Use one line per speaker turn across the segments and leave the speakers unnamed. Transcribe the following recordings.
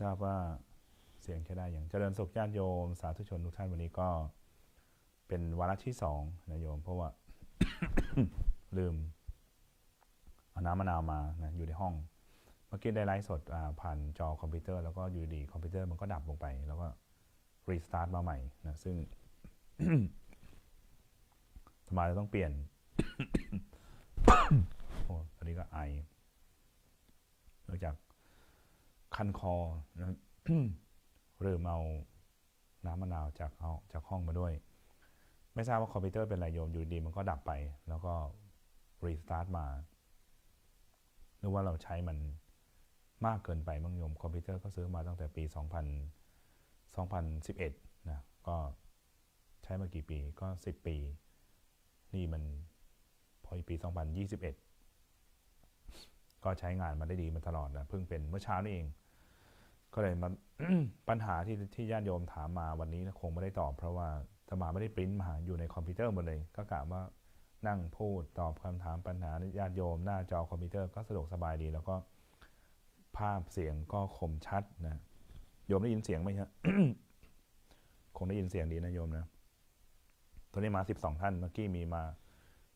ทราบว่าเสียงแค่ได้อย่างเจริญสุขญาติโยม สาธุชนทุกท่านวันนี้ก็เป็นวาระที่สองนะโยม เพราะว่า ลืมเอาน้ำมะนาวมานะอยู่ในห้อง เมื่อกี้ได้ไลฟ์สดผ่านจอคอมพิวเตอร์แล้วก็อยู่ดีคอมพิวเตอร์มันก็ดับลงไป แล้วก็รีสตาร์ทมาใหม่นะซึ่งสมาจะต้องเปลี่ยนโอ้ตอนนี้ก็ไอเนื่องจาก คันคอนะเริ่มเอาน้ำมะนาวจากเอาจากห้องมาด้วย ไม่ทราบว่าคอมพิวเตอร์เป็นไรโยมอยู่ดีมันก็ดับไป แล้วก็รีสตาร์ทมาหรือว่าเราใช้มันมากเกินไปมั้งโยมคอมพิวเตอร์ก็ซื้อมาตั้งแต่ปี 2000 2011 นะ ก็ใช้มากี่ปีก็ 10 ปี นี่มันพอปี 2021 ก็ใช้งานมาได้ดีมาตลอดนะเพิ่งเป็นเมื่อเช้านี่เอง ก็เลยมาปัญหาที่ที่ญาติโยมถามมาวันนี้นะคงไม่ได้ตอบ เพราะว่าธมาไม่ได้ปริ้นมาอยู่ในคอมพิวเตอร์หมดเลย ก็กะว่านั่งพูดตอบคำถามปัญหาญาติโยมหน้าจอคอมพิวเตอร์ก็สะดวกสบายดี แล้วก็ภาพเสียงก็คมชัดนะโยมได้ยินเสียงไหมฮะคงได้ยินเสียงดีนะโยมนะตอนนี้มา 12 ท่านเมื่อกี้มีมา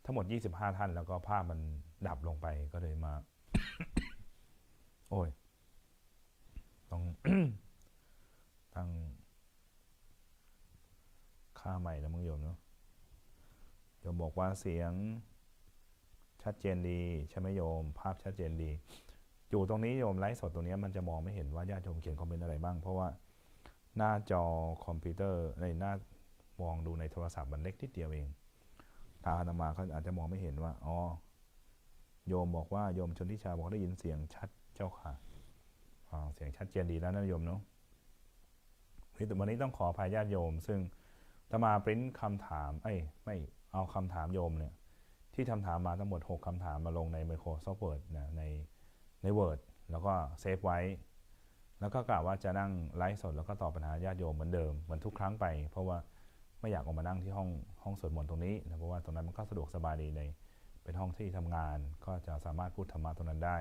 ทั้งหมด 25 ท่าน แล้วก็ภาพมันดับลงไปก็เลยมา โอ้ย ต้องตั้งค่าใหม่แล้วมึงโยมเนาะโยมบอกว่าเสียงชัดเจนดีใช่ไหมโยม ภาพชัดเจนดี อยู่ตรงนี้โยมไลฟ์สดตรงนี้มันจะมองไม่เห็นว่าญาติโยมเขียนคอมเมนต์อะไรบ้าง เพราะว่าหน้าจอคอมพิวเตอร์ในหน้ามองดูในโทรศัพท์มันเล็กนิดเดียวเองตาอาตมาเขาอาจจะมองไม่เห็นว่าอ๋อโยมบอกว่าโยมชนทิชาบอกได้ยินเสียงชัดเจ้าค่ะอ่า เสียงชัดเจนดีแล้วนะโยมเนาะวันนี้ต้องขออภัยญาติโยม ซึ่งตมาปริ้นคำถาม เอ้ย ไม่เอาคำถามโยมเนี่ย ที่ทำถามมาทั้งหมด 6คำถามมาลงใน Microsoft Word นะในใน Word แล้วก็เซฟไว้ แล้วก็กล่าวว่าจะนั่งไลฟ์สดแล้วก็ตอบปัญหาญาติโยมเหมือนเดิมเหมือนทุกครั้งไป เพราะว่าไม่อยากออกมานั่งที่ห้องห้องสวดมนต์ตรงนี้นะเพราะว่าตรงนั้นมันก็สะดวกสบายดีในเป็นห้องที่ทำงานก็จะสามารถพูดธรรมะตรงนั้นได้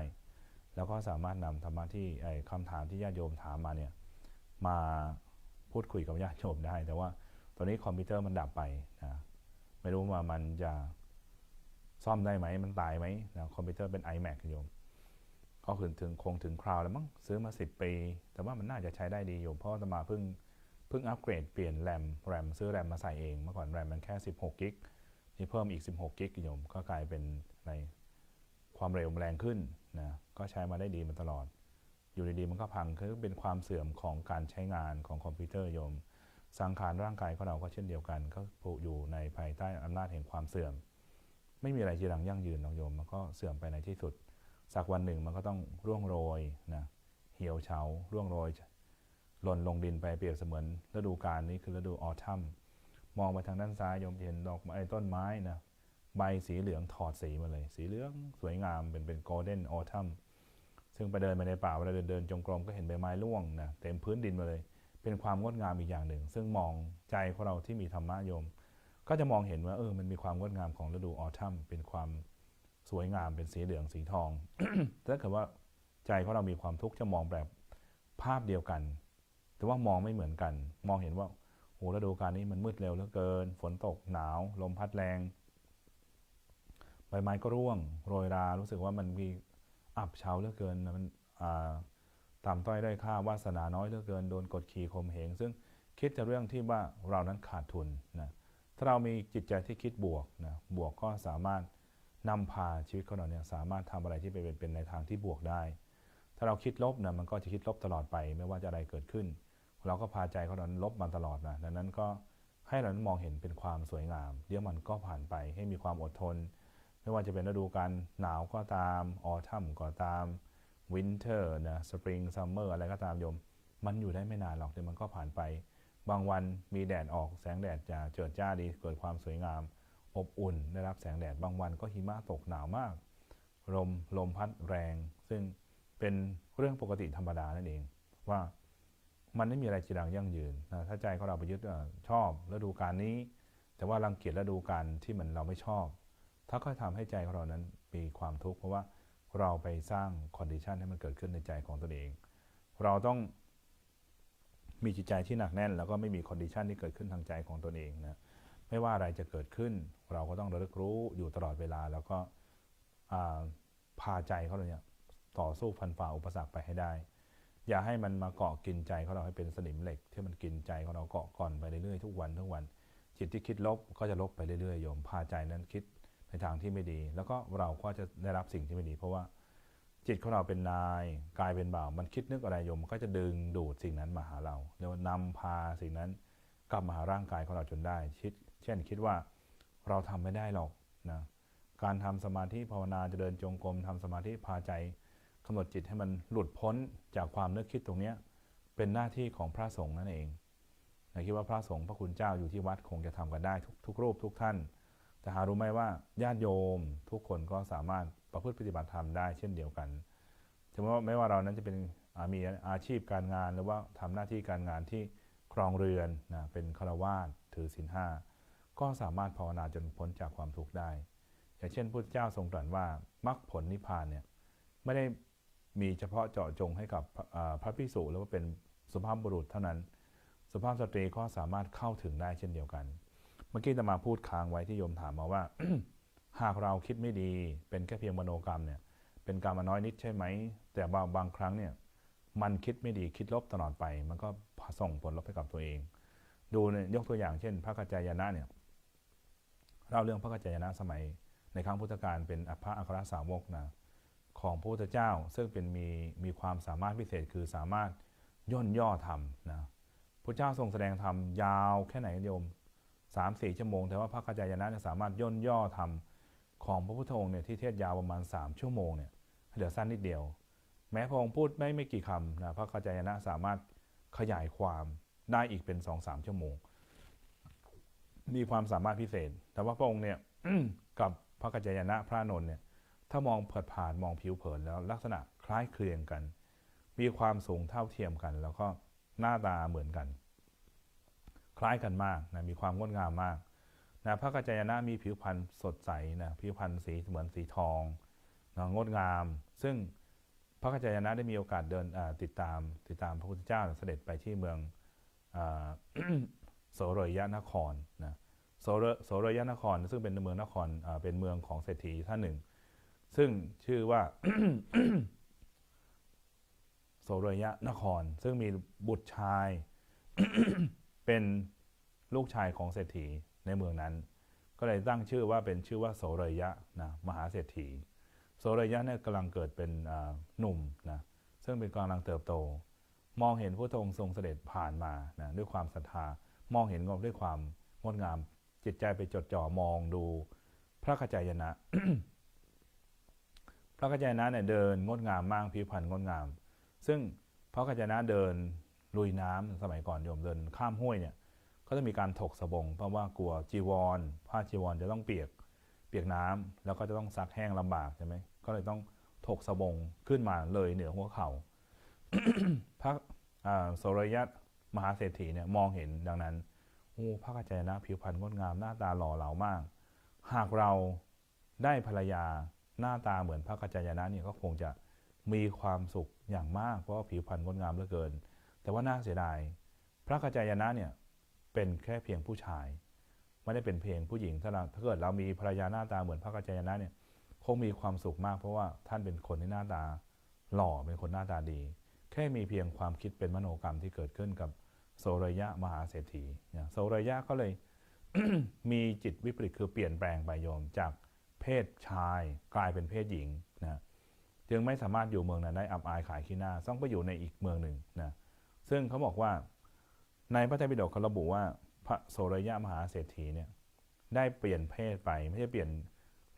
แล้วก็สามารถนำธรรมะที่คำถามที่ญาติโยมถามมาเนี่ยมาพูดคุยกับญาติโยมได้ แต่ว่าตอนนี้คอมพิวเตอร์มันดับไปนะไม่รู้ว่ามันจะซ่อมได้ไหมมันตายไหมนะคอมพิวเตอร์เป็น iMac โยมก็ถึงถึงคงถึงคราวแล้วมั้งซื้อมา 10 ปี แต่ว่ามันน่าจะใช้ได้ดีอยู่เพราะตมาเพิ่งเพิ่งอัปเกรดเปลี่ยนแรมแรมซื้อแรมมาใส่เองเมื่อก่อนแรมมันแค่ 16กิกนี่เพิ่มอีก 16กิกโยมก็กลายเป็นใน ความเร็วแรงขึ้นนะก็ใช้มาได้ดีมาตลอด อยู่ดีๆมันก็พังคือเป็นความเสื่อมของการใช้งานของคอมพิวเตอร์โยม สังขารร่างกายของเราก็เช่นเดียวกัน ก็ผูกอยู่ในภายใต้อำนาจแห่งความเสื่อม ไม่มีอะไรจีรังยั่งยืนหรอกโยมมันก็เสื่อมไปในที่สุดสักวันหนึ่งมันก็ต้องร่วงโรยนะเหี่ยวเฉาร่วงโรยหล่นลงดินไปเปรียบเสมือนฤดูกาลนี้คือฤดูออทัมมองไปทางด้านซ้ายโยมเห็นดอกไม้ต้นไม้นะ ใบสีเหลืองถอดสีมาเลย สีเหลืองสวยงามเป็นเป็นโกลเด้นออทัมซึ่งไปเดินไปในป่าเวลาเดินเดินจงกรมก็เห็นใบไม้ร่วงนะเต็มพื้นดินมาเลย เป็นความงดงามอีกอย่างหนึ่ง ซึ่งมองใจของเราที่มีธรรมะโยม ก็จะมองเห็นว่าเออมันมีความงดงามของฤดูออทัมเป็นความสวยงามเป็นสีเหลืองสีทองถ้าเกิดว่าใจของเรามีความทุกข์จะมองแบบภาพเดียวกัน แต่ว่ามองไม่เหมือนกัน มองเห็นว่าโอ้ฤดูกาลนี้มันมืดเร็วเหลือเกิน ฝนตกหนาว ลมพัดแรง บไม้ก็ร่วงโรยรา รู้สึกว่ามันมีอับเฉาเหลือเกินมันต่ำต้อยได้ค่าวาสนาน้อยเหลือเกินโดนกดขี่ข่มเหง ซึ่งคิดจะเรื่องที่ว่าเรานั้นขาดทุนนะถ้าเรามีจิตใจที่คิดบวกนะบวกก็สามารถนำพาชีวิตของเราเนี่ยสามารถทำอะไรที่เป็นเป็นในทางที่บวกได้ ถ้าเราคิดลบนะมันก็จะคิดลบตลอดไป ไม่ว่าจะอะไรเกิดขึ้น เราก็พาใจของเราลบมาตลอดนะดังนั้นก็ให้เรามองเห็นเป็นความสวยงาม เดี๋ยวมันก็ผ่านไปให้มีความอดทน ไม่ว่าจะเป็นฤดูกาลหนาวก็ตามออทัมก็ตามวินเทอร์นะสปริงซัมเมอร์อะไรก็ตามโยม มันอยู่ได้ไม่นานหรอกเดี๋ยวมันก็ผ่านไป บางวันมีแดดออกแสงแดดจะเจิดจ้าดีเกิดความสวยงาม อบอุ่นได้รับแสงแดดบางวันก็หิมะตกหนาวมาก ลมลมพัดแรง ซึ่งเป็นเรื่องปกติธรรมดานั่นเอง ว่ามันไม่มีอะไรจีรังยั่งยืนนะถ้าใจของเราไปยึดชอบฤดูกาลนี้ แต่ว่ารังเกียจฤดูกาลที่มันเราไม่ชอบ ถ้าก็ทำให้ใจของเรานั้นมีความทุกข์เพราะว่าเราไปสร้างคอนดิชันให้มันเกิดขึ้นในใจของตัวเอง เราต้องมีจิตใจที่หนักแน่น แล้วก็ไม่มีคอนดิชันที่เกิดขึ้นทางใจของตนเองนะไม่ว่าอะไรจะเกิดขึ้น เราก็ต้องระลึกรู้อยู่ตลอดเวลา แล้วก็พาใจเขาเลยเนี่ยต่อสู้ฟันฝ่าอุปสรรคไปให้ได้ อย่าให้มันมาเกาะกินใจของเราให้เป็นสนิมเหล็ก ที่มันกินใจของเราเกาะก่อนไปเรื่อยๆทุกวันทุกวัน จิตที่คิดลบก็จะลบไปเรื่อยๆโยมพาใจนั้นคิด ในทางที่ไม่ดี แล้วก็เราก็จะได้รับสิ่งที่ไม่ดี เพราะว่าจิตของเราเป็นนายกายเป็นบ่าว มันคิดนึกอะไรโยมมันก็จะดึงดูดสิ่งนั้นมาหาเราเรียกว่านำพาสิ่งนั้นกลับมาหาร่างกายของเราจนได้คิดเช่นคิดว่าเราทำไม่ได้หรอกนะการทำสมาธิภาวนาจะเดินจงกรมทำสมาธิพาใจกำหนดจิตให้มันหลุดพ้นจากความนึกคิดตรงเนี้ยเป็นหน้าที่ของพระสงฆ์นั่นเองนะคิดว่าพระสงฆ์พระคุณเจ้าอยู่ที่วัดคงจะทำกันได้ทุกทุกรูปทุกท่าน แต่หารู้ไหมว่าญาติโยมทุกคนก็สามารถประพฤติปฏิบัติธรรมได้เช่นเดียวกันถึงแม้ว่าไม่ว่าเรานั้นจะเป็นอ่ามีอาชีพการงานหรือว่าทำหน้าที่การงานที่ครองเรือนนะเป็นฆราวาสถือศีลห้าก็สามารถภาวนาจนพ้นจากความทุกข์ได้ อย่างเช่นพุทธเจ้าทรงตรัสว่ามรรคผลนิพพานเนี่ยไม่ได้มีเฉพาะเจาะจงให้กับพระภิกษุหรือว่าเป็นสุภาพบุรุษเท่านั้น สุภาพสตรีก็สามารถเข้าถึงได้เช่นเดียวกัน มื่อกี้จะมาพูดค้างไว้ที่โยมถามมาว่า หากเราคิดไม่ดีเป็นแค่เพียงมโนกรรมเนี่ย เป็นกรรมน้อยนิดใช่ไหม แต่บางบางครั้งเนี่ย มันคิดไม่ดีคิดลบตลอดไป มันก็ส่งผลลบให้กับตัวเอง ดูเนี่ยยกตัวอย่างเช่น พระกัจจายนะเนี่ยเล่าเรื่องพระกัจจายนะสมัย ในครั้งพุทธกาลเป็นพระอัครสาวกนะของพระพุทธเจ้าซึ่งเป็นมีมีความสามารถพิเศษคือสามารถย่นย่อธรรมนะพระเจ้าทรงแสดงธรรมยาวแค่ไหนโยม สามสี่ชั่วโมง แต่ว่าพระกัจจายนะเนี่ยสามารถย่นย่อธรรมของพระพุทธองค์เนี่ยที่เทศยาวประมาณ 3 ชั่วโมงเนี่ยเหลือสั้นนิดเดียว แม้พระองค์พูดไม่ไม่กี่คำนะพระกัจจายนะสามารถขยายความได้อีกเป็น2อสชั่วโมง มีความสามารถพิเศษ แต่ว่าพระองค์เนี่ยกับพระกัจจายนะพระนนท์เนี่ยถ้ามองเผิดผ่านมองผิวเผินแล้วลักษณะคล้ายเคลึงกัน มีความสูงเท่าเทียมกัน แล้วก็หน้าตาเหมือนกัน คล้ายกันมากนะมีความงดงามมากนะพระกัจจายนะมีผิวพรรณสดใสนะผิวพรรณสีเหมือนสีทองนะงดงาม ซึ่งพระกัจจายนะได้มีโอกาสเดินติดตามติดตามพระพุทธเจ้าเสด็จไปที่เมืองโสรยนครนะโสรโสรยนคร ซึ่งเป็นเมืองนครเป็นเมืองของเศรษฐีท่านหนึ่ง ซึ่งชื่อว่าโสรยนคร ซึ่งมีบุตรชาย เป็นลูกชายของเศรษฐีในเมืองนั้น ก็เลยตั้งชื่อว่าเป็นชื่อว่าโสรยะนะมหาเศรษฐีโสรยะเนี่ยกำลังเกิดเป็นหนุ่มนะซึ่งเป็นกำลังเติบโต มองเห็นพระองค์ทรงเสด็จผ่านมานะด้วยความศรัทธามองเห็นงบด้วยความงดงามจิตใจไปจดจ่อมองดูพระกัจจายนะ พระกัจจายนะเนี่ยเดินงดงามมากผิวพรรณงดงาม ซึ่งพระกัจจายนะเดิน ลุยน้ำสมัยก่อนโยมเดินข้ามห้วยเนี่ยก็จะมีการถกสบง เพราะว่ากลัวจีวร ผ้าจีวรจะต้องเปียกเปียกน้ำแล้วก็จะต้องซักแห้งลำบากใช่ไหมก็เลยต้องถกสบงขึ้นมาเลยเหนือหัวเขา่าพระโสรยัตมหาเศรษฐีเนี่ยมองเห็นดังนั้นโอ้พระกัจจยนะผิวพรรณงดงามหน้าตาหล่อเหลามาก หากเราได้ภรรยาหน้าตาเหมือนพระกัจจยนะเนี่ยก็คงจะมีความสุขอย่างมากเพราะผิวพรรณงดงามเหลือเกิน แต่ว่าน่าเสียดาย พระกัจจายนะเนี่ยเป็นแค่เพียงผู้ชาย ไม่ได้เป็นเพียงผู้หญิงถ้าเราถ้าเกิดเรามีภรรยาหน้าตาเหมือนพระกัจจายนะเนี่ยคงมีความสุขมากเพราะว่าท่านเป็นคนที่หน้าตา หล่อเป็นคนหน้าตาดี แค่มีเพียงความคิดเป็นมโนกรรมที่เกิดขึ้นกับโสรยะมหาเศรษฐีนะโสรยะก็เลยมีจิตวิปริตคือเปลี่ยนแปลงไปโยมจากเพศชายกลายเป็นเพศหญิงนะจึงไม่สามารถอยู่เมืองนั้นได้อับอายขายขี้หน้าต้องไปอยู่ในอีกเมืองหนึ่งนะ ซึ่งเขาบอกว่าในพระไตรปิฎกเขาระบุว่าพระโสรยะมหาเศรษฐีเนี่ยได้เปลี่ยนเพศไปไม่ใช่เปลี่ยน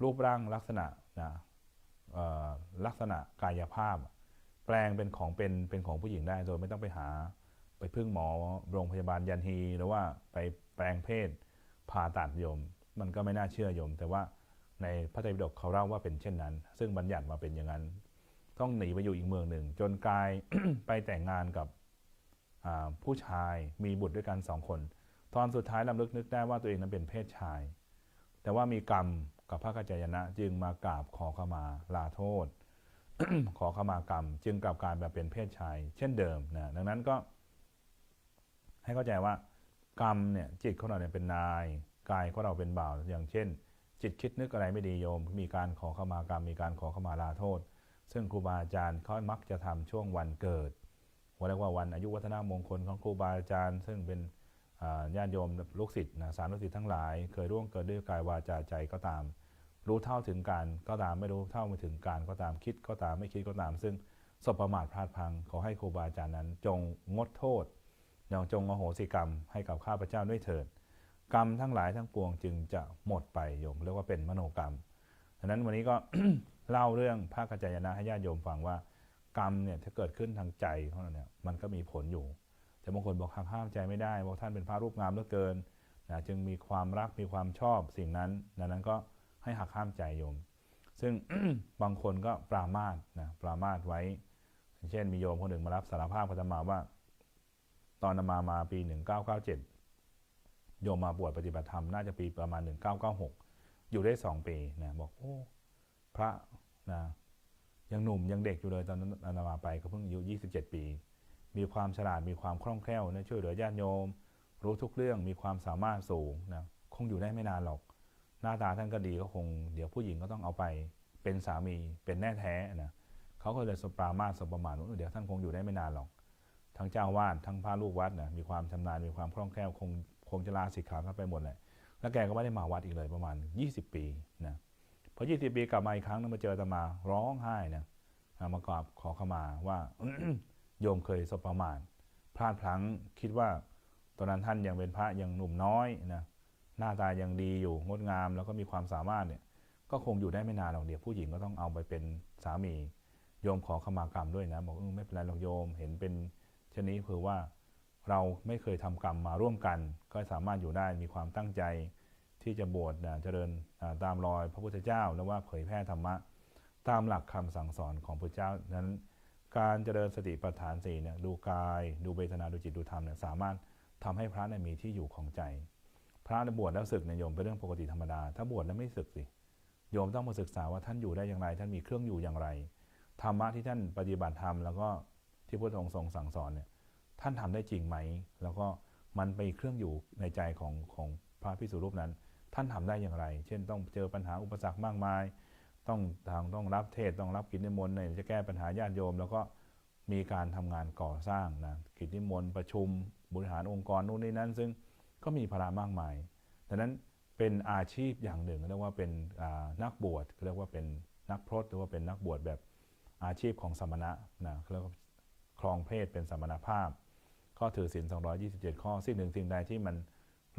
รูปร่างลักษณะนะลักษณะกายภาพ แปลงเป็นของเป็นเป็นของผู้หญิงได้โดยไม่ต้องไปหาไปพึ่งหมอโรงพยาบาลยันฮี หรือว่าไปแปลงเพศผ่าตัดโยม มันก็ไม่น่าเชื่อโยม แต่ว่าในพระไตรปิฎกเขาเล่าว่าเป็นเช่นนั้น ซึ่งบัญญัติมาเป็นอย่างนั้น ต้องหนีไปอยู่อีกเมืองหนึ่ง จนกลายไปแต่งงานกับ ผู้ชายมีบุตรด้วยกันสองคน ตอนสุดท้ายลำลึกนึกได้ว่าตัวเองนั้นเป็นเพศชาย แต่ว่ามีกรรมกับพระกัจจายนะ จึงมากราบขอขมาลาโทษ ขอขมากรรม จึงกลับกลายมาเป็นเพศชาย เช่นเดิมนะดังนั้นก็ ให้เข้าใจว่ากรรมเนี่ยจิตของเราเนี่ยเป็นนายกายของเราเป็นบ่าวอย่างเช่น จิตคิดนึกอะไรไม่ดีโยม มีการขอขมากรรม มีการขอขมาลาโทษ ซึ่งครูบาอาจารย์เขามักจะทำช่วงวันเกิด วันเรียกว่าวันอายุวัฒนมงคลของครูบาอาจารย์ ซึ่งเป็นญาติโยมลูกศิษย์นะสารลูกศิษย์ทั้งหลาย เคยร่วงเกิดด้วยกายวาจาใจก็ตาม รู้เท่าถึงการก็ตามไม่รู้เท่าไม่ถึงการก็ตามคิดก็ตามไม่คิดก็ตาม ซึ่งสบประมาทพลาดพังขอให้ครูบาอาจารย์นั้น จงงดโทษยังจงอโหสิกรรมให้กับข้าพเจ้าด้วยเถิด กรรมทั้งหลายทั้งปวงจึงจะหมดไปโยมเรียกว่าเป็นมโนกรรมดังนั้นวันนี้ก็เล่าเรื่องพระกัจจายนะให้ญาติโยมฟังว่า กรรมเนี่ยถ้าเกิดขึ้นทางใจของเราเนี่ยมันก็มีผลอยู่ แต่บางคนบอกหักห้ามใจไม่ได้บอกท่านเป็นพระรูปงามเหลือเกินนะจึงมีความรักมีความชอบสิ่งนั้นดังนั้นก็ให้หักห้ามใจโยม ซึ่งบางคนก็ปรามาสนะปรามาสไว้ เช่นมีโยมคนหนึ่งมารับสารภาพกับธรรมาว่า ตอนมามาปี 1997 โยมมาบวชปฏิบัติธรรมน่าจะปีประมาณ 1996 อยู่ได้ 2 ปีนะบอกโอ้พระนะ ยังหนุ่มยังเด็กอยู่เลยตอนนั้นอามาไปก็เพิ่งอายุ 27 ปี มีความฉลาดมีความคล่องแคล่วนะช่วยเหลือญาติโยม รู้ทุกเรื่องมีความสามารถสูงนะคงอยู่ได้ไม่นานหรอก หน้าตาท่านก็ดีก็คง เดี๋ยวผู้หญิงก็ต้องเอาไปเป็นสามีเป็นแน่แท้นะเขาก็เลยสปรามาสประมาณว่าเดี๋ยวท่านคงอยู่ได้ไม่นานหรอก ทั้งเจ้าวาดทั้งพระลูกวัดนะมีความชำนาญมีความคล่องแคล่วคงคงจะลาสิกขาไปหมดเลยแล้วแกก็ไม่ได้มาวัดอีกเลยประมาณ 20 ปีนะ พอ20ปีกลับมาอีกครั้งนึงมาเจอตมาร้องไห้นะมากราบขอเข้ามาว่าโยมเคยสบประมาทพลาดพลั้งคิดว่าตอนนั้นท่านยังเป็นพระยังหนุ่มน้อยนะหน้าตายังดีอยู่งดงามแล้วก็มีความสามารถเนี่ย ก็คงอยู่ได้ไม่นานหรอกเดี๋ยวผู้หญิงก็ต้องเอาไปเป็นสามี โยมขอขมากรรมด้วยนะ บอกออไม่เป็นไรหรอกโยมเห็นเป็นช่นนี้คือว่าเราไม่เคยทำกรรมมาร่วมกัน ก็สามารถอยู่ได้มีความตั้งใจ ที่จะบวชเจริญตามรอยพระพุทธเจ้าแล้วว่าเผยแพร่ธรรมะ ตามหลักคำสั่งสอนของพระเจ้านั้น การเจริญสติปัฏฐานสี่เนี่ยดูกาย ดูเวทนาดูจิตดูธรรมเนี่ยสามารถทำให้พระเนี่ยมีที่อยู่ของใจ พระบวชแล้วศึกเนี่ยโยมเป็นเรื่องปกติธรรมดา ถ้าบวชแล้วไม่ศึกสิโยมต้องมาศึกษาว่าท่านอยู่ได้อย่างไร ท่านมีเครื่องอยู่อย่างไรธรรมะที่ท่านปฏิบัติธรรมแล้วก็ที่พระองค์ทรงสั่งสอนเนี่ยท่านทำได้จริงไหม แล้วก็มันไปเครื่องอยู่ในใจของของพระพิสุรูปนั้น ท่านทำได้อย่างไร เช่นต้องเจอปัญหาอุปสรรคมากมาย ต้องทางต้องรับเทศต้องรับกิจนิมนต์ในจะแก้ปัญหาญาติโยม แล้วก็มีการทำงานก่อสร้างนะกิจนิมนต์ประชุมบริหารองค์กรนู่นนี่นั้นซึ่งก็มีภาระมากมายดังนั้นเป็นอาชีพอย่างหนึ่งเรียกว่าเป็นนักบวชเรียกว่าเป็นนักพรตหรือว่าเป็นนักบวชแบบอาชีพของสมณะนะเรียกว่าครองเพศเป็นสมณภาพข้อถือศีล227 ข้อ สิ่งหนึ่งสิ่งใดที่มัน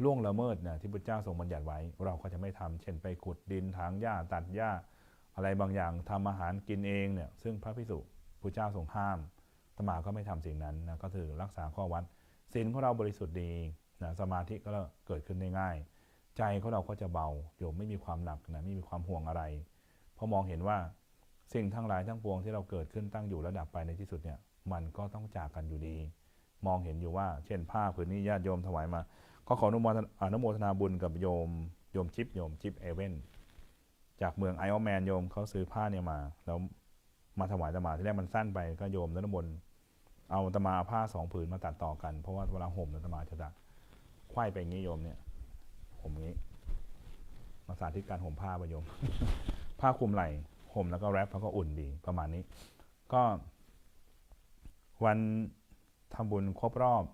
ล่วงละเมิดเนี่ยที่พระเจ้าทรงบัญญัติไว้ เราก็จะไม่ทำเช่นไปขุดดินถางหญ้าตัดหญ้า อะไรบางอย่างทำอาหารกินเองเนี่ยซึ่งพระพิสุพระเจ้าทรงห้ามตมาก็ไม่ทำสิ่งนั้นนะก็ถือรักษาข้อวัดศีลของเราบริสุทธิ์ดีนะสมาธิก็เกิดขึ้นได้ง่าย ใจของเราก็จะเบาโยมไม่มีความหนักนะไม่มีความห่วงอะไรเพราะมองเห็นว่าสิ่งทั้งหลายทั้งปวงที่เราเกิดขึ้นตั้งอยู่ระดับไปในที่สุดเนี่ยมันก็ต้องจากกันอยู่ดี มองเห็นอยู่ว่า เช่นผ้าผืนนี้ญาติโยมถวายมา ก็ขออนุโมทนาอนุโมทนาบุญกับโยมโยมชิปโยมชิปเอเว่นจากเมืองไอออแมนโยมเขาซื้อผ้าเนี่ยมาแล้วมาถวายตมาที่แรกมันสั้นไปก็โยมนนบนเอาตมาผ้าสองผืนมาตัดต่อกันเพราะว่าเวลาห่มตมาจะตัดควยไปอย่างนี้โยมเนี่ยห่มนี้มาสาธิตการห่มผ้าไปโยม ผ้าคลุมไหล่ห่มแล้วก็แรปแล้วก็อุ่นดีประมาณนี้ ก็ วันทำบุญครบรอบ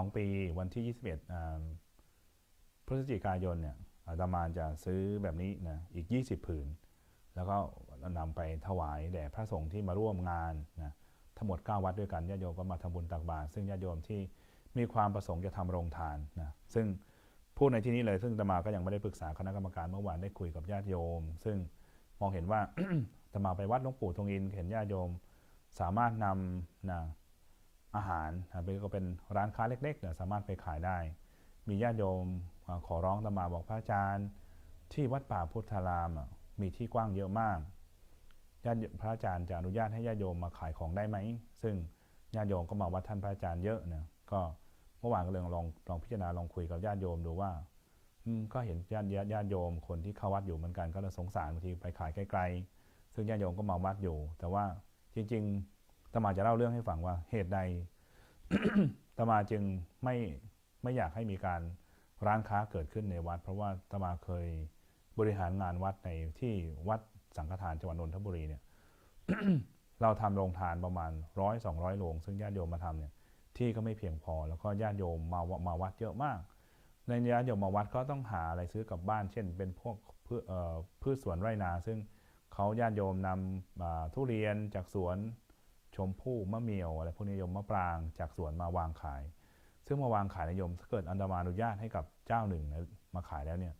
2 ปีวันที่ 21พฤศจิกายนเนี่ยอาตมาจะซื้อแบบนี้นะอีก 20 ผืน แล้วก็นำไปถวายแด่พระสงฆ์ที่มาร่วมงานนะทั้งหมด 9 วัดด้วยกันญาติโยมก็มาทำบุญตักบาตรซึ่งญาติโยมที่มีความประสงค์จะทำโรงทานนะซึ่งพูดในที่นี้เลย ซึ่งตมาก็ยังไม่ได้ปรึกษาคณะกรรมการเมื่อวานได้คุยกับญาติโยม ซึ่งมองเห็นว่าตมาไปวัดหลวงปู่ทงอินเห็นญาติโยม สามารถนำนะ อาหารเป็นก็เป็นร้านค้าเล็กๆเนี่ยสามารถไปขายได้ มีญาติโยมขอร้องตมาบอกพระอาจารย์ ที่วัดป่าพุทธารามมีที่กว้างเยอะมากญาติพระอาจารย์จะอนุญาตให้ญาติโยมมาขายของได้ไหม ซึ่งญาติโยมก็มาวัดท่านพระอาจารย์เยอะเนี่ยก็เมื่อวานก็เลยลองลองพิจารณาลองคุยกับญาติโยมดูว่าก็เห็นญาติญาติโยมคนที่เข้าวัดอยู่เหมือนกันก็เลยสงสารบางทีไปขายไกลๆซึ่งญาติโยมก็มาวัดอยู่ แต่ว่าจริง ๆ ตมาจะเล่าเรื่องให้ฟังว่าเหตุใดตมาจึงไม่ไม่อยากให้มีการร้านค้าเกิดขึ้นในวัด เพราะว่าตมาเคยบริหารงานวัดในที่วัดสังฆทานจังหวัดนนทบุรีเนี่ยเราทำโรงทานประมาณร้อยสองร้อยโรงซึ่งญาติโยมมาทำเนี่ยที่ก็ไม่เพียงพอ แล้วก็ญาติโยมมามาวัดเยอะมาก ในญาติโยมมาวัดก็ต้องหาอะไรซื้อกลับบ้าน เช่น เป็นพวกพืชพืชสวนไร่นา ซึ่งเขาญาติโยมนำทุเรียนจากสวน ชมพู่มะเมียวอะไรพวกนี้โยมมะปรางจากสวนมาวางขาย ซึ่งมาวางขายในโยมถ้าเกิดอันดามานุญาตให้กับเจ้าหนึ่งมาขายแล้วเนี่ย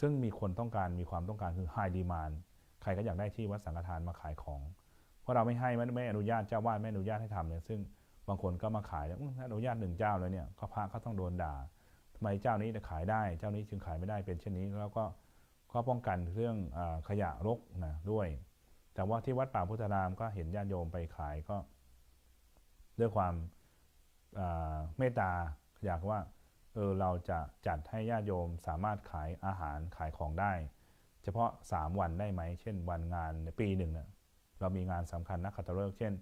ซึ่งมีคนต้องการมีความต้องการคือ high demand ใครก็อยากได้ที่วัดสังฆทานมาขายของ เพราะเราไม่ให้ไม่ไม่อนุญาตเจ้าวาดไม่อนุญาตให้ทำเนี่ยซึ่งบางคนก็มาขายแล้วอนุญาตหนึ่งเจ้าเลยเนี่ยก็พระก็ต้องโดนด่าทำไมเจ้านี้จะขายได้ เจ้านี้จึงขายไม่ได้เป็นเช่นนี้แล้วก็ก็ป้องกันเรื่องอขยะรกนะด้วย แต่ว่าที่วัดป่าพุทธารามก็เห็นญาติโยมไปขายก็ ด้วยความเมตตาอยากว่าเออเราจะจัดให้ญาติโยมสามารถขายอาหารขายของได้ เฉพาะ 3 วันได้ไหม เช่น วันงานปีหนึ่งเนะเรามีงานสำคัญนักขัตฤกษ์เช่น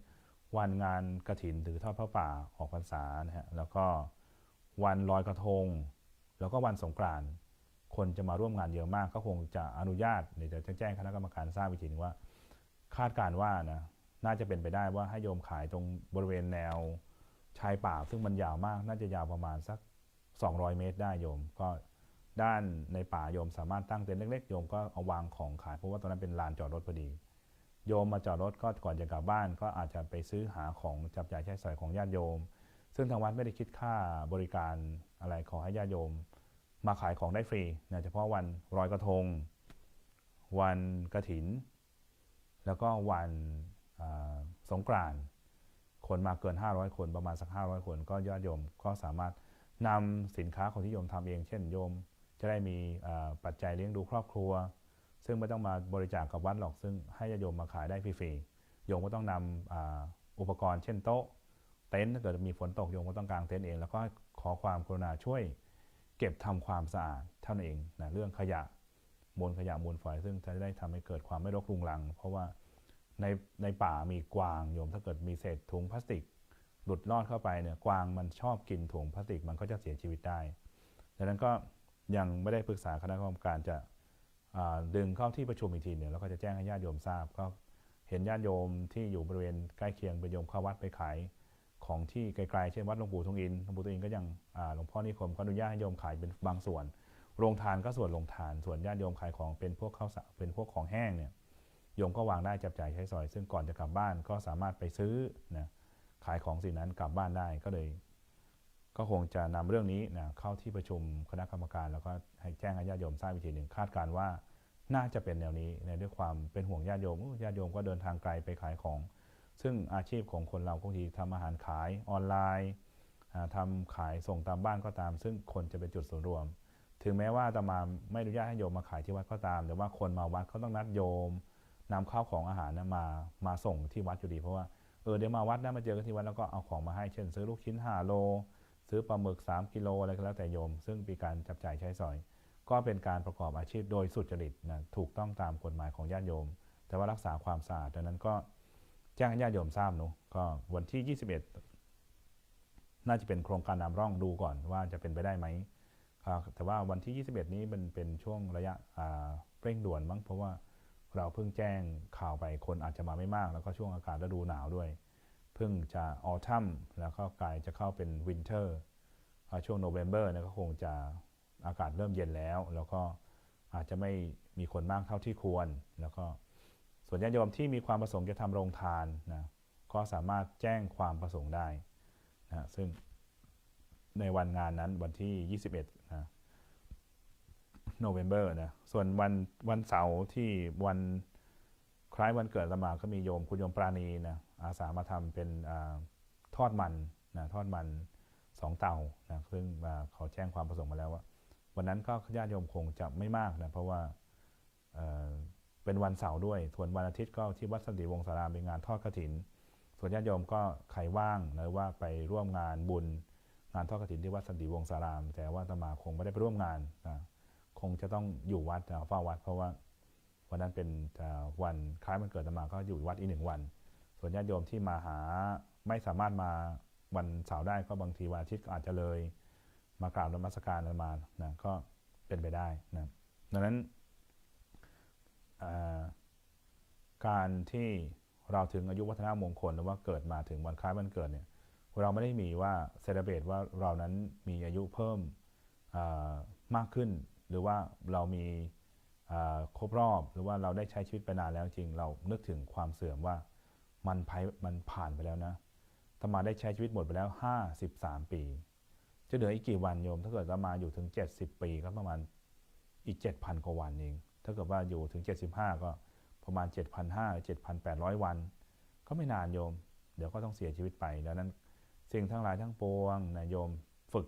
วันงานกระถินถือทอดพระป่าออกพรรษานะฮะแล้วก็วันลอยกระทง แล้วก็วันสงกรานต์คนจะมาร่วมงานเยอะมากก็คงจะอนุญาตเดี๋ยวจะแจ้งคณะกรรมการทราบอีกทีนึงว่า คาดการว่านะน่าจะเป็นไปได้ว่าให้โยมขายตรงบริเวณแนวชายป่าซึ่งมันยาวมาก น่าจะยาวประมาณสัก 200 เมตรได้โยม ก็ด้านในป่าโยมสามารถตั้งเต็นท์เล็กๆโยมก็เอาวางของขายเพราะว่าตอนนั้นเป็นลานจอดรถพอดี โยมมาจอดรถก็ก่อนจะกลับบ้าน ก็อาจจะไปซื้อหาของจับจ่ายใช้สอยของญาติโยม ซึ่งทางวัดไม่ได้คิดค่าบริการอะไรขอให้ญาติโยม มาขายของได้ฟรีนะเฉพาะวันรอยกระทง วันกระถิน แล้วก็วันสงกรานต์คนมาเกิน 500 คนประมาณสัก 500 คนก็ญาติโยมก็สามารถนำสินค้าของที่โยมทำเอง เช่นโยมจะได้มีปัจจัยเลี้ยงดูครอบครัว ซึ่งไม่ต้องมาบริจาคกกับวัดหรอกซึ่งให้ญาติโยมมาขายได้ฟรีๆโยมก็ต้องนำอุปกรณ์เช่นโต๊ะเต็นท์ถ้าเกิดมีฝนตกโยมก็ต้องกางเต็นท์เอง แล้วก็ขอความกรุณาช่วย เก็บทำความสะอาดเท่านั้นเองนะเรื่องขยะ มูลขยะมูลฝอยซึ่งจะได้ทำให้เกิดความไม่รกรุงรัง เพราะว่าในในป่ามีกวางโยมถ้าเกิดมีเศษถุงพลาสติก หลุดลอดเข้าไปเนี่ยกวางมันชอบกินถุงพลาสติกมันก็จะเสียชีวิตได้ดังนั้นก็ยังไม่ได้ปรึกษาคณะกรรมการจะดึงเข้าที่ประชุมอีกทีหนึ่งแล้วก็จะแจ้งให้ญาติโยมทราบก็เห็นญาติโยมที่อยู่บริเวณใกล้เคียงเป็นโยมเข้าวัดไปขายของที่ไกลๆเช่นวัดหลวงปู่ทงอินหลวงปู่ทงอินก็ยังหลวงพ่อนิคมก็อนุญาตให้โยมขายเป็นบางส่วน โรงทานก็ส่วนโรงทาน ส่วนญาติโยมขายของเป็นพวกข้าวสารเป็นพวกของแห้งเนี่ยโยมก็วางได้จับจ่ายใช้สอย ซึ่งก่อนจะกลับบ้านก็สามารถไปซื้อนะขายของสิ่งนั้นกลับบ้านได้ก็เลย ก็คงจะนำเรื่องนี้นะเข้าที่ประชุมคณะกรรมการ แล้วก็ให้แจ้งให้ญาติโยมทราบอีกทีหนึ่งคาดการว่าน่าจะเป็นแนวนี้ในด้วยความเป็นห่วงญาติโยมญาติโยมก็เดินทางไกลไปขายของ ซึ่งอาชีพของคนเราบางทีทำอาหารขายออนไลน์ทำขายส่งตามบ้านก็ตาม ซึ่งคนจะเป็นจุดส่วนรวม ถึงแม้ว่าจะมาไม่อนุญาตให้โยมมาขายที่วัดก็ตาม แต่ว่าคนมาวัดเขาต้องนัดโยมนำข้าวของอาหารนะมามาส่งที่วัดอยู่ดี เพราะว่าเออเดี๋ยวมาวัดนะมาเจอกันที่วัดแล้วก็เอาของมาให้เช่น ซื้อลูกชิ้น5โล ซื้อปลาหมึก 3 กิโลอะไรก็แล้วแต่โยม ซึ่งเป็นการจับจ่ายใช้สอย ก็เป็นการประกอบอาชีพโดยสุจริตนะถูกต้องตามกฎหมายของญาติโยม แต่ว่ารักษาความสะอาดดังนั้นก็แจ้งให้ญาติโยมทราบเนาะก็วันที่ 21 น่าจะเป็นโครงการนำร่องดูก่อนว่าจะเป็นไปได้ไหม แต่ว่าวันที่ 21 นี้มันเป็นช่วงระยะเร่งด่วนมั้งเพราะว่าเราเพิ่งแจ้งข่าวไปคนอาจจะมาไม่มาก แล้วก็ช่วงอากาศฤดูหนาวด้วย เพิ่งจะออทัมแล้วก็กลายจะเข้าเป็นวินเทอร์ช่วงโนเวม ber เนี่ยก็คงจะอากาศเริ่มเย็นแล้ว แล้วก็อาจจะไม่มีคนมากเท่าที่ควร แล้วก็ส่วนญาติโยมที่มีความประสงค์จะทำโรงทานนะก็สามารถแจ้งความประสงค์ได้นะซึ่งในวันงานนั้นวันที่ 21 นะโนเวม ber นะส่วนวันวันเสาร์ที่วันคล้ายวันเกิดละมาก็มีโยมคุณโยมปราณีนะอาสามาทำเป็นอทอดมันนะทอดมันสองเตานะซึ่งเขาแจ้งความประสงค์มาแล้วว่า วันนั้นก็ญาติโยมคงจะไม่มากนะเพราะว่าเป็นวันเสาร์ด้วย ส่วนวันอาทิตย์ก็ที่วัดสันติวงศารามเป็นงานทอดกระถิน ส่วนญาติโยมก็ใครว่างหรือว่าไปร่วมงานบุญงานทอดกระถินที่วัดสันติวงศาราม แต่ว่าตมาคงไม่ได้ไปร่วมงานนะ คงจะต้องอยู่วัดเฝ้าวัด เพราะว่าวันนั้นเป็นวันคล้ายมันเกิดมาก็อยู่วัดอีกหนึ่งวัน ส่วนญาติโยมที่มาหาไม่สามารถมาวันเสาร์ได้ก็บางทีวันอาทิตย์ก็อาจจะเลย มากราบนมัสการมานะก็เป็นไปได้นะดังนั้นการที่เราถึงอายุวัฒนมงคลหรือว่าเกิดมาถึงวันคล้ายวันเกิดเนี่ยเราไม่ได้มีว่าเซเลบตว่าเรานั้นมีอายุเพิ่มมากขึ้น หรือว่าเรามีครบรอบหรือว่าเราได้ใช้ชีวิตไปนานแล้วจริง เรานึกถึงความเสื่อมว่ามันภัยมันผ่านไปแล้วนะตมาได้ใช้ชีวิตหมดไปแล้ว 53 ปี จะเหลืออีกกี่วันโยม ถ้าเกิดเรามาอยู่ถึง 70 ปีก็ประมาณอีก 7,000 กว่าวันเองถ้าเกิดว่าอยู่ถึง 75 ก็ประมาณ 7,500หรือ7,800 วัน ก็ไม่นานโยม เดี๋ยวก็ต้องเสียชีวิตไปดังนั้นสิ่งทั้งหลายทั้งปวงนะโยมฝึก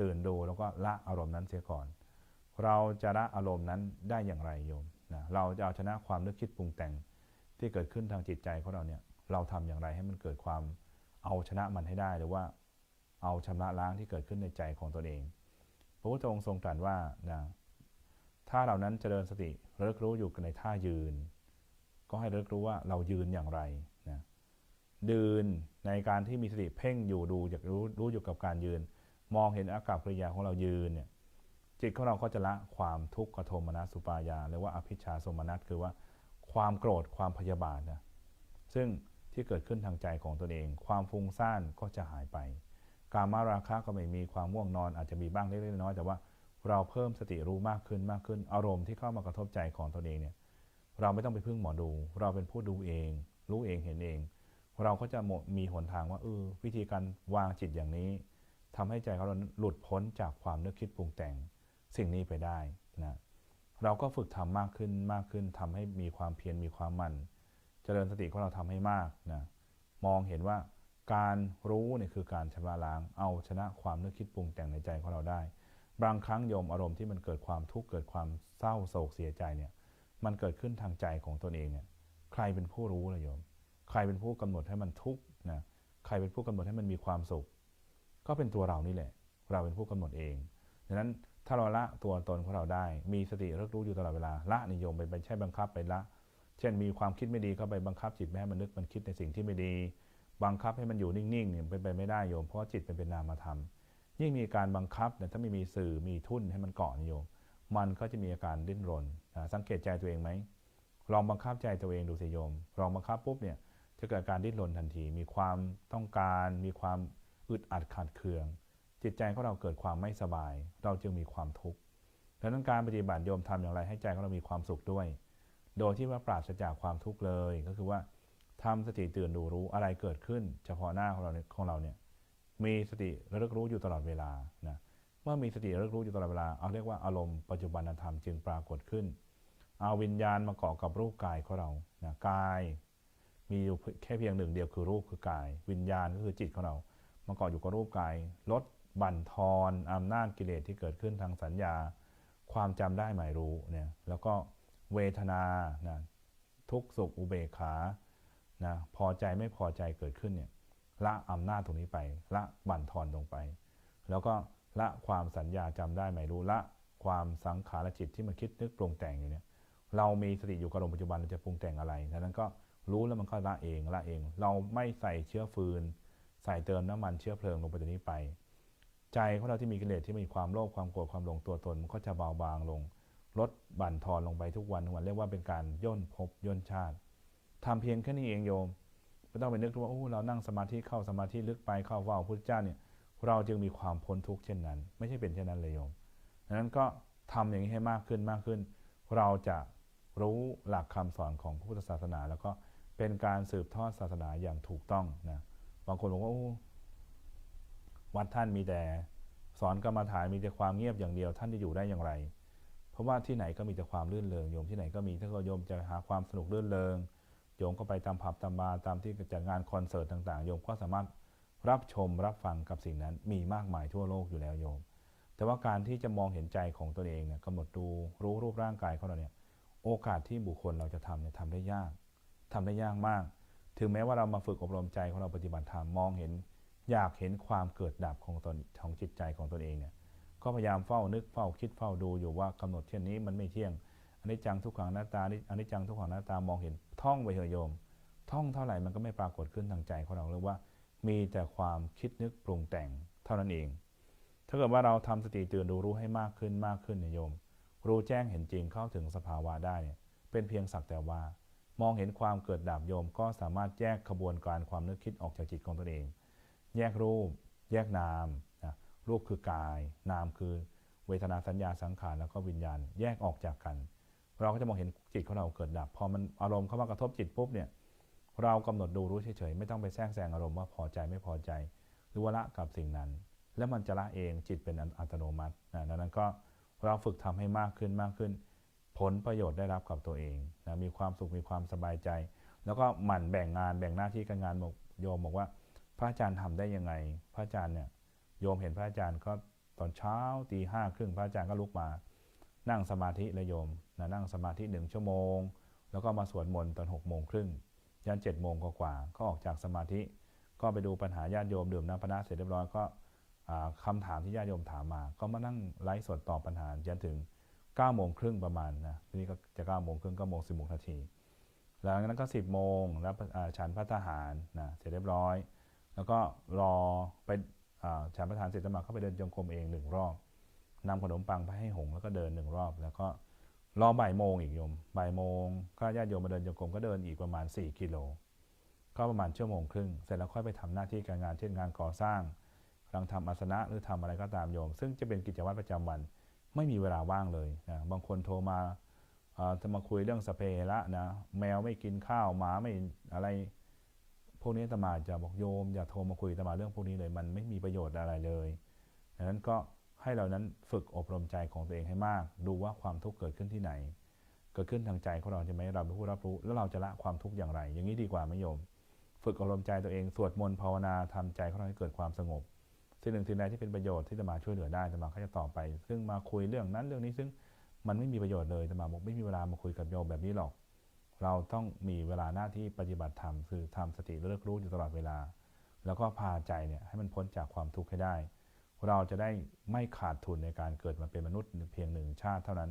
ตื่นดูแล้วก็ละอารมณ์นั้นเสียก่อน เราจะละอารมณ์นั้นได้อย่างไรโยมนะเราจะเอาชนะความนึกคิดปรุงแต่งที่เกิดขึ้นทางจิตใจของเราเนี่ยเราทำอย่างไรให้มันเกิดความเอาชนะมันให้ได้หรือว่าเอาชำระล้างที่เกิดขึ้นในใจของตนเอง พระพุทธองค์ทรงตรัสว่านะถ้าเรานั้นเจริญสติระลึกรู้อยู่ในท่ายืน ก็ให้ระลึกรู้ว่าเรายืนอย่างไรนะยืนในการที่มีสติเพ่งอยู่ดูอยากรู้รู้อยู่กับการยืน มองเห็นอากับกิริยาของเรายืนเนี่ย จิตของเราก็จะละความทุกขโทมนัสสุปายาหรือว่าอภิชาสมนัสคือว่าความโกรธความพยาบาทนะซึ่งที่เกิดขึ้นทางใจของตนเอง ความฟุ้งซ่านก็จะหายไป การมาราคะก็ไม่มีความง่วงนอนอาจจะมีบ้างเล็กๆน้อยๆแต่ว่าเราเพิ่มสติรู้มากขึ้นมากขึ้น อารมณ์ที่เข้ามากระทบใจของตนเองเนี่ยเราไม่ต้องไปพึ่งหมอดู เราเป็นผู้ดูเอง รู้เองเห็นเอง เราก็จะมีหนทางว่าเออวิธีการวางจิตอย่างนี้ทำให้ใจของเราหลุดพ้นจากความนึกคิดปรุงแต่ง สิ่งนี้ไปได้นะเราก็ฝึกทำมากขึ้นมากขึ้นทำให้มีความเพียรมีความมั่นเจริญสติของเราทำให้มากนะมองเห็นว่าการรู้เนี่ยคือการชำระล้างเอาชนะความนึกคิดปรุงแต่งในใจของเราได้ บางครั้งโยมอารมณ์ที่มันเกิดความทุกข์เกิดความเศร้าโศกเสียใจเนี่ยมันเกิดขึ้นทางใจของตนเองเนี่ยใครเป็นผู้รู้ล่ะโยม ใครเป็นผู้กำหนดให้มันทุกข์นะใครเป็นผู้กำหนดให้มันมีความสุข ก็เป็นตัวเรานี่แหละ เราเป็นผู้กำหนดเองดังนั้น ถ้าเราละตัวตนของเราได้ มีสติระลึกรู้อยู่ตลอดเวลา ละนิยมไปไปใช้บังคับไปละ เช่นมีความคิดไม่ดีเข้าไปบังคับจิตไม่ให้มันนึกมันคิดในสิ่งที่ไม่ดี บังคับให้มันอยู่นิ่งๆเนี่ยเป็นไปไม่ได้โยม เพราะจิตเป็นเป็นนามธรรม ยิ่งมีการบังคับเนี่ยถ้าไม่มีสื่อมีทุ่นให้มันเกาะนิยม มันก็จะมีอาการดิ้นรน สังเกตใจตัวเองไหม ลองบังคับใจตัวเองดูสิโยม ลองบังคับปุ๊บเนี่ยจะเกิดการดิ้นรนทันที มีความต้องการ มีความอึดอัดขัดเคือง จิตใจของเราเกิดความไม่สบาย เราจึงมีความทุกข์ดังนั้นการปฏิบัติโยมทำอย่างไรให้ใจของเรามีความสุขด้วย โดยที่ว่าปราศจากความทุกข์เลยก็คือว่าทำสติตื่นดูรู้อะไรเกิดขึ้น เฉพาะหน้าของเราของเราเนี่ยมีสติระลึกรู้อยู่ตลอดเวลานะเมื่อมีสติระลึกรู้อยู่ตลอดเวลาเอาเรียกว่าอารมณ์ปัจจุบันธรรมจึงปรากฏขึ้น เอาวิญญาณมาเกาะกับรูปกายของเรานะกายมีอยู่แค่เพียงหนึ่งเดียวคือรูปคือกาย วิญญาณก็คือจิตของเรามาเกาะอยู่กับรูปกายลด บั่นทอนอำนาจกิเลสที่เกิดขึ้นทางสัญญา ความจำได้หมายรู้เนี่ยแล้วก็เวทนานะทุกสุขอุเบกขานะพอใจไม่พอใจเกิดขึ้นเนี่ยละอำนาจตรงนี้ไป ละบั่นทอนลงไป แล้วก็ละความสัญญาจำได้หมายรู้ละความสังขารจิตที่มันคิดนึกปรุงแต่งอยู่เนี่ยเรามีสติอยู่กับลมปัจจุบันเราจะปรุงแต่งอะไรดังนั้นก็รู้แล้วมันก็ละเองละเอง เราไม่ใส่เชื้อฟืน ใส่เติมน้ำมันเชื้อเพลิงลงไปตรงนี้ไป ใจของเราที่มีกิเลสที่มีความโลภความโกรธความหลงตัวตนมันก็จะเบาบางลง ลดบั่นทอนลงไปทุกวันทุกวันเรียกว่าเป็นการย่นภพย่นชาติทำเพียงแค่นี้เองโยมไม่ต้องไปนึกว่าโอ้เรานั่งสมาธิเข้าสมาธิลึกไปเข้าเฝ้าวพุทธเจ้าเนี่ยเราจึงมีความพ้นทุกข์เช่นนั้น ไม่ใช่เป็นเช่นนั้นเลยโยมดังนั้นก็ทำอย่างนี้ให้มากขึ้นมากขึ้น เราจะรู้หลักคำสอนของพระพุทธศาสนา แล้วก็เป็นการสืบทอดศาสนาอย่างถูกต้องนะบางคนบอกว่า วัดท่านมีแต่สอนกรรมฐานมีแต่ความเงียบอย่างเดียวท่านจะอยู่ได้อย่างไร เพราะว่าที่ไหนก็มีแต่ความลื่นเลงโยมที่ไหนก็มีถ้าโยมจะหาความสนุกลื่นเลงโยมก็ไปตามผับตามบาร์ตามที่จัดงานคอนเสิร์ตต่างๆโยมก็สามารถรับชมรับฟังกับสิ่งนั้นมีมากมายทั่วโลกอยู่แล้วโยม แต่ว่าการที่จะมองเห็นใจของตนเองเนี่ยกำหนดดูรู้รูปร่างกายของเราเนี่ยโอกาสที่บุคคลเราจะทำเนี่ยทำได้ยากทำได้ยากมาก ถึงแม้ว่าเรามาฝึกอบรมใจของเราปฏิบัติธรรมมองเห็น อยากเห็นความเกิดดับของตนของจิตใจของตนเองเนี่ยก็พยายามเฝ้านึกเฝ้าคิดเฝ้าดูอยู่ว่ากำหนดเช่นนี้มันไม่เที่ยงอันนี้จังทุกขังหน้าตาอันนี้จังทุกขังหน้าตามองเห็นท่องไปเถอะโยม ท่องเท่าไหร่มันก็ไม่ปรากฏขึ้นทางใจของเราเลยว่า มีแต่ความคิดนึกปรุงแต่งเท่านั้นเอง ถ้าเกิดว่าเราทำสติตื่นดูรู้ให้มากขึ้นมากขึ้นเนี่ยโยม รู้แจ้งเห็นจริงเข้าถึงสภาวะได้เนี่ยเป็นเพียงสักแต่ว่า มองเห็นความเกิดดับโยมก็สามารถแยกขบวนการความนึกคิดออกจากจิตของตนเอง แยกรูป แยกนามนะรูปคือกาย นามคือเวทนาสัญญาสังขารแล้วก็วิญญาณ แยกออกจากกัน เราก็จะมองเห็นจิตของเราเกิดดับ พอมันอารมณ์เข้ามากระทบจิตปุ๊บเนี่ยเรากำหนดดูรู้เฉยๆไม่ต้องไปแทรกแซงอารมณ์ว่าพอใจไม่พอใจ หรือว่าละกับสิ่งนั้น แล้วมันจะละเองจิตเป็นอัตโนมัตินะดังนั้นก็เราฝึกทำให้มากขึ้นมากขึ้น ผลประโยชน์ได้รับกับตัวเองนะมีความสุขมีความสบายใจ แล้วก็หมั่นแบ่งงานแบ่งหน้าที่การงานโยมบอกว่า พระอาจารย์ทำได้ยังไง พระอาจารย์เนี่ยโยมเห็นพระอาจารย์ก็ตอนเช้าตีห้าครึ่งพระอาจารย์ก็ลุกมา นั่งสมาธิเลยโยมนะนั่งสมาธิหนึ่งชั่วโมง แล้วก็มาสวดมนต์ตอนหกโมงครึ่งยันเจ็ดโมงกว่าก็ออกจากสมาธิ ก็ไปดูปัญหาญาติโยมดื่มน้ำพนะเสร็จเรียบร้อยก็คำถามที่ญาติโยมถามมา ก็มานั่งไลฟ์สดตอบปัญหายันถึง9โมงครึ่งประมาณนะทีนี้ก็จะ9โมงครึ่ง9โมง10โมงนาทีหลังจากนั้นก็ 10โมงแล้วฉันพระทหารนะเสร็จเรียบร้อย แล้วก็รอไปฉันพระทารเสร็จแล้วมาเข้าไปเดินจงกรมเองหนึ่งรอบนำขนมปังไปให้หงแล้วก็เดินหนึ่งรอบ แล้วก็รอบ่ายโมงอีกโยมบ่ายโมงก็ญาติโยมมาเดินจงกรมก็เดินอีกประมาณ 4 กิโล ก็ประมาณชั่วโมงครึ่ง เสร็จแล้วค่อยไปทำหน้าที่การงานเช่นงานก่อสร้างกำลังทำอาสนะหรือทำอะไรก็ตามโยม ซึ่งจะเป็นกิจวัตรประจำวันไม่มีเวลาว่างเลยนะบางคนโทรมาจะมาคุยเรื่องสเปรละนะแมวไม่กินข้าวหมาไม่อะไร วกนี้ตมาจะบอกโยม อย่าโทรมาคุยตมาเรื่องพวกนี้เลย มันไม่มีประโยชน์อะไรเลยดังนั้นก็ให้เรานั้นฝึกอบรมใจของตัวเองให้มาก ดูว่าความทุกข์เกิดขึ้นที่ไหน เกิดขึ้นทางใจของเราใช่ไหมเราเป็นผู้รับรู้ แล้วเราจะละความทุกข์อย่างไร อย่างนี้ดีกว่าไหมโยม ฝึกอบรมใจตัวเอง สวดมนต์ภาวนาทำใจของเราให้เกิดความสงบสิ่งหนึ่งสิ่งใดที่เป็นประโยชน์ที่จะมาช่วยเหลือได้จะมาเขาจะต่อไป ซึ่งมาคุยเรื่องนั้นเรื่องนี้ซึ่งมันไม่มีประโยชน์เลยจะมาบอกไม่มีเวลามาคุยกับโยมแบบนี้หรอก เราต้องมีเวลาหน้าที่ปฏิบัติธรรมคือทำสติเลิกรู้อยู่ตลอดเวลา แล้วก็พาใจเนี่ยให้มันพ้นจากความทุกข์ให้ได้ เราจะได้ไม่ขาดทุนในการเกิดมาเป็นมนุษย์เพียงหนึ่งชาติเท่านั้น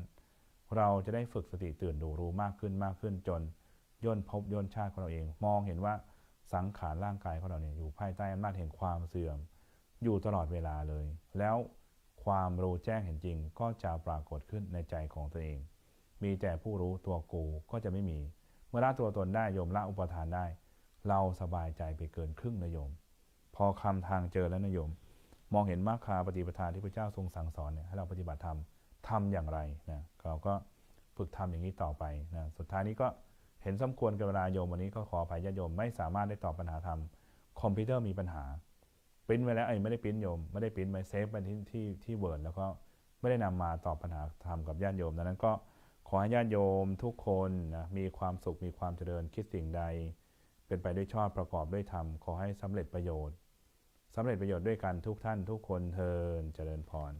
เราจะได้ฝึกสติตื่นดูรู้มากขึ้นมากขึ้นจนย่นพบย่นชาติของเราเอง มองเห็นว่าสังขารร่างกายของเราเนี่ยอยู่ภายใต้อำนาจแห่งความเสื่อม อยู่ตลอดเวลาเลย แล้วความรู้แจ้งเห็นจริงก็จะปรากฏขึ้นในใจของตัวเอง มีแต่ผู้รู้ตัวกูก็จะไม่มี เมื่อละตัวตนได้โยมละอุปทานได้ เราสบายใจไปเกินครึ่งนะโยม พอคำทางเจอแล้วนะโยม มองเห็นมรรคาปฏิปทาที่พระเจ้าทรงสั่งสอนเนี่ยให้เราปฏิบัติธรรมทำอย่างไรนะเราก็ฝึกทำอย่างนี้ต่อไปนะสุดท้ายนี้ก็เห็นสมควรกับเวลาโยมวันนี้ก็ขออภัยญาติโยมไม่สามารถได้ตอบปัญหาธรรมคอมพิวเตอร์มีปัญหาปริ้นไว้แล้วไอ้ไม่ได้ปริ้นโยมไม่ได้ปริ้นไปเซฟไปที่ที่ที่เวิร์ดแล้วก็ไม่ได้นำมาตอบปัญหาธรรมกับญาติโยมดังนั้นก็ ขอให้ญาติโยมทุกคนนะมีความสุขมีความเจริญคิดสิ่งใด เป็นไปด้วยชอบประกอบด้วยธรรม ขอให้สำเร็จประโยชน์สำเร็จประโยชน์ด้วยกันทุกท่านทุกคนเทินเจริญพร